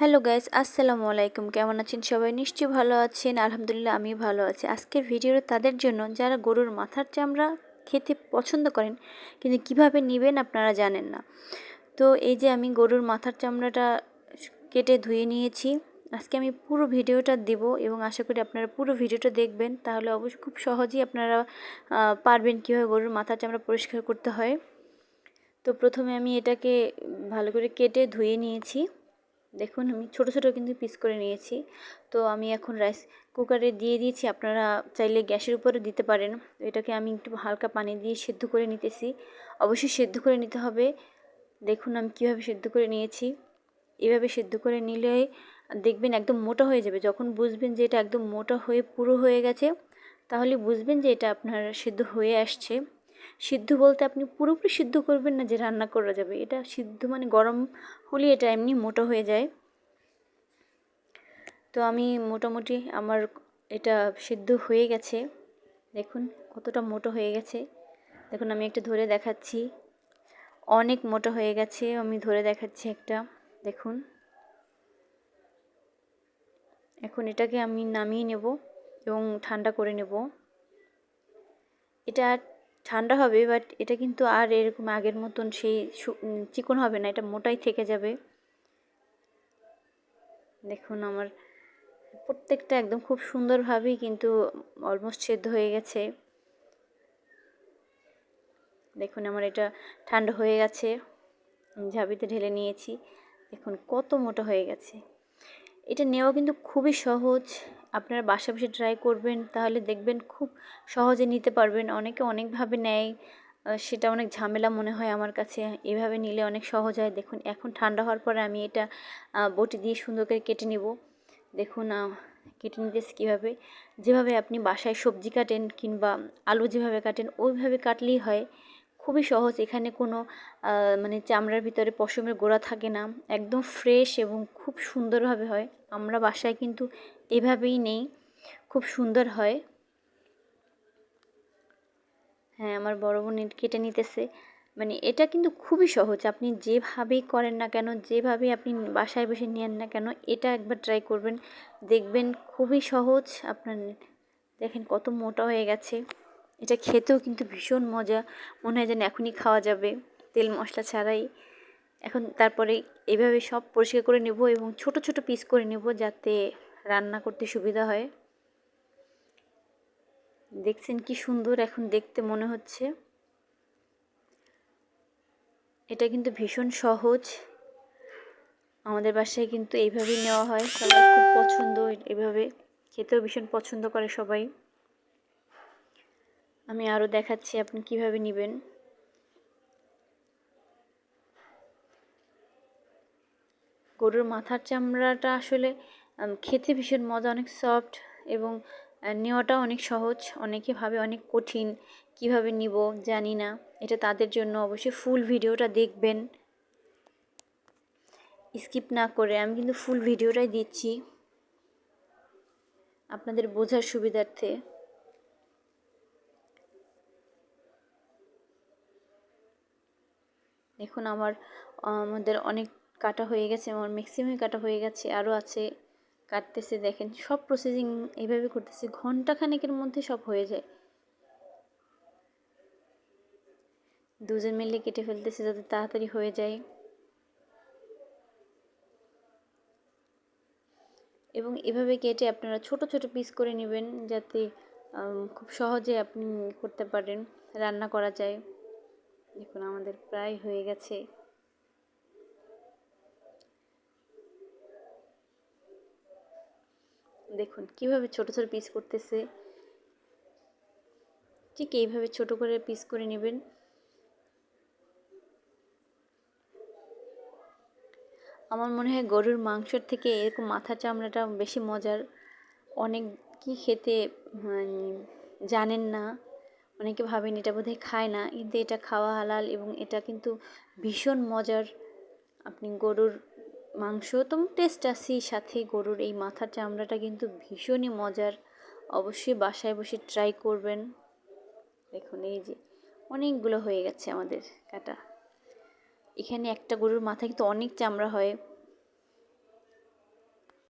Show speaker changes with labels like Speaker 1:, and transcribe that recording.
Speaker 1: Hello guys, আসসালামু আলাইকুম। কেমন আছেন সবাই? নিশ্চয়ই ভালো আছেন। আলহামদুলিল্লাহ আমি ভালো আছি। আজকের ভিডিওটা তাদের জন্য, যারা গরুর মাথার চামড়া খেতে পছন্দ করেন, কিন্তু কীভাবে নেবেন আপনারা জানেন না। তো এই যে আমি গরুর মাথার চামড়াটা কেটে ধুয়ে নিয়েছি, আজকে আমি পুরো ভিডিওটা দেব এবং আশা করি আপনারা পুরো ভিডিওটা দেখবেন। তাহলে অবশ্যই খুব সহজেই আপনারা পারবেন কীভাবে গরুর মাথার চামড়া পরিষ্কার করতে হয়। তো প্রথমে আমি এটাকে ভালো করে কেটে ধুয়ে নিয়েছি। দেখুন, আমি ছোট ছোট কিন্তু পিস করে নিয়েছি। তো আমি এখন রাইস কুকারে দিয়ে দিয়েছি। আপনারা চাইলে গ্যাসের উপরে দিতে পারেন। এটাকে আমি একটু হালকা পানি দিয়ে সেদ্ধ করে নিতেছি। অবশ্যই সেদ্ধ করে নিতে হবে। দেখুন, আমি কীভাবে সেদ্ধ করে নিয়েছি। এভাবে সেদ্ধ করে নিলে দেখবেন একদম মোটা হয়ে যাবে। যখন বুঝবেন যে এটা একদম মোটা হয়ে, পুরো হয়ে গেছে, তাহলে বুঝবেন যে এটা আপনার সেদ্ধ হয়ে আসছে। সিদ্ধ বলতে আপনি পুরোপুরি সিদ্ধ করবেন না যে রান্না করা যাবে। এটা সিদ্ধ মানে গরম হলে এটা এমনি মোটো হয়ে যায়। তো আমি মোটামুটি আমার এটা সিদ্ধ হয়ে গেছে। দেখুন কতটা মোটো হয়ে গেছে। দেখুন আমি একটা ধরে দেখাচ্ছি। অনেক মোটো হয়ে গেছে। আমি ধরে দেখাচ্ছি একটা। দেখুন। এখন এটাকে আমি নামিয়ে নেব এবং ঠান্ডা করে নেব। এটা ঠান্ডা হবে বাট এটা কিন্তু আর এরকম আগের মতন সেই চিকন হবে না, এটা মোটাই থেকে যাবে। দেখুন আমার প্রত্যেকটা একদম খুব সুন্দরভাবেই কিন্তু অলমোস্ট সেদ্ধ হয়ে গেছে। দেখুন আমার এটা ঠান্ডা হয়ে গেছে ঝাবিতে ঢেলে নিয়েছি। দেখুন কত মোটা হয়ে গেছে। এটা নেওয়া কিন্তু খুবই সহজ। আপনারা বাসা বসে ট্রাই করবেন, তাহলে দেখবেন খুব সহজে নিতে পারবেন। অনেকে অনেকভাবে নেয় সেটা অনেক ঝামেলা মনে হয় আমার কাছে। এভাবে নিলে অনেক সহজ হয়। দেখুন, এখন ঠান্ডা হওয়ার পরে আমি এটা বটি দিয়ে সুন্দর করে কেটে নেব। দেখুন কেটে নিতেছি কীভাবে, যেভাবে আপনি বাসায় সবজি কাটেন কিংবা আলু যেভাবে কাটেন, ওইভাবে কাটলেই হয়। খুবই সহজ। এখানে কোনো মানে চামড়ার ভিতরে পশমের গোড়া থাকে না। একদম ফ্রেশ এবং খুব সুন্দরভাবে হয়। আমরা বাসায় কিন্তু এভাবেই নেই। খুব সুন্দর হয়। হ্যাঁ আমার বড় বোন কেটে নিতেছে। মানে এটা কিন্তু খুবই সহজ। আপনি যেভাবেই করেন না কেন যেভাবে আপনি বাসায় বসে নেন না কেন, এটা একবার ট্রাই করবেন। দেখবেন খুবই সহজ। আপনার দেখেন কত মোটা হয়ে গেছে। এটা খেতেও কিন্তু ভীষণ মজা। মনে হয় যেন এখনই খাওয়া যাবে। তেল মশলা ছাড়াই। এখন তারপরে এভাবে সব পরিষ্কার করে নেব এবং ছোট ছোট পিস করে নেব যাতে রান্না করতে সুবিধা হয়। দেখছেন কি সুন্দর এখন দেখতে মনে হচ্ছে। এটা কিন্তু ভীষণ সহজ। আমাদের বাসায় কিন্তু এইভাবেই নেওয়া হয়। সবাই খুব পছন্দ, এভাবে খেতেও ভীষণ পছন্দ করে সবাই। আমি আরও দেখাচ্ছি আপনি কীভাবে নেবেন। গরুর মাথার চামড়াটা আসলে খেতে ভীষণ মজা, অনেক সফট এবং নেওয়াটাও অনেক সহজ। অনেকে ভাবে অনেক কঠিন, কীভাবে নিব জানি না। এটা তাদের জন্য অবশ্যই ফুল ভিডিওটা দেখবেন। স্কিপ না করে আমি কিন্তু ফুল ভিডিওটাই দিচ্ছি। আপনাদের বোঝার সুবিধার্থে। দেখুন আমার, আমাদের অনেক কাটা হয়ে গেছে, আমার ম্যাক্সিমামই কাটা হয়ে গেছে আরও আছে। কাটতেছে, দেখেন, সব প্রসেসিং এইভাবে করতেছে, ঘন্টাখানেকের মধ্যে সব হয়ে যায়। দুজন মিলে কেটে ফেলতেছে যাতে তাড়াতাড়ি হয়ে যায়। এবং এভাবে কেটে আপনারা ছোট ছোট পিস করে নেবেন যাতে খুব সহজে আপনি করতে পারেন, রান্না করা যায়। দেখুন, আমাদের প্রায় হয়ে গেছে। দেখুন, কীভাবে ছোট ছোট পিস করতেছে। ঠিক এইভাবে ছোট করে পিস করে নেবেন। আমার মনে হয় গরুর মাংসর থেকে এরকম মাথা চামড়াটা বেশি মজার। অনেক কি খেতে জানেন না, অনেকে ভাবেন এটা বোধহয় খায় না, কিন্তু এটা খাওয়া হালাল এবং এটা কিন্তু ভীষণ মজার। আপনি গরুর মাংস তো টেস্ট আছেই, সাথে গরুর এই মাথার চামড়াটা কিন্তু ভীষণই মজার। অবশ্যই বাসায় বসে ট্রাই করবেন। দেখুন, এই যে অনেকগুলো হয়ে গেছে আমাদের কাটা। এখানে একটা গরুর মাথায় কিন্তু অনেক চামড়া হয়।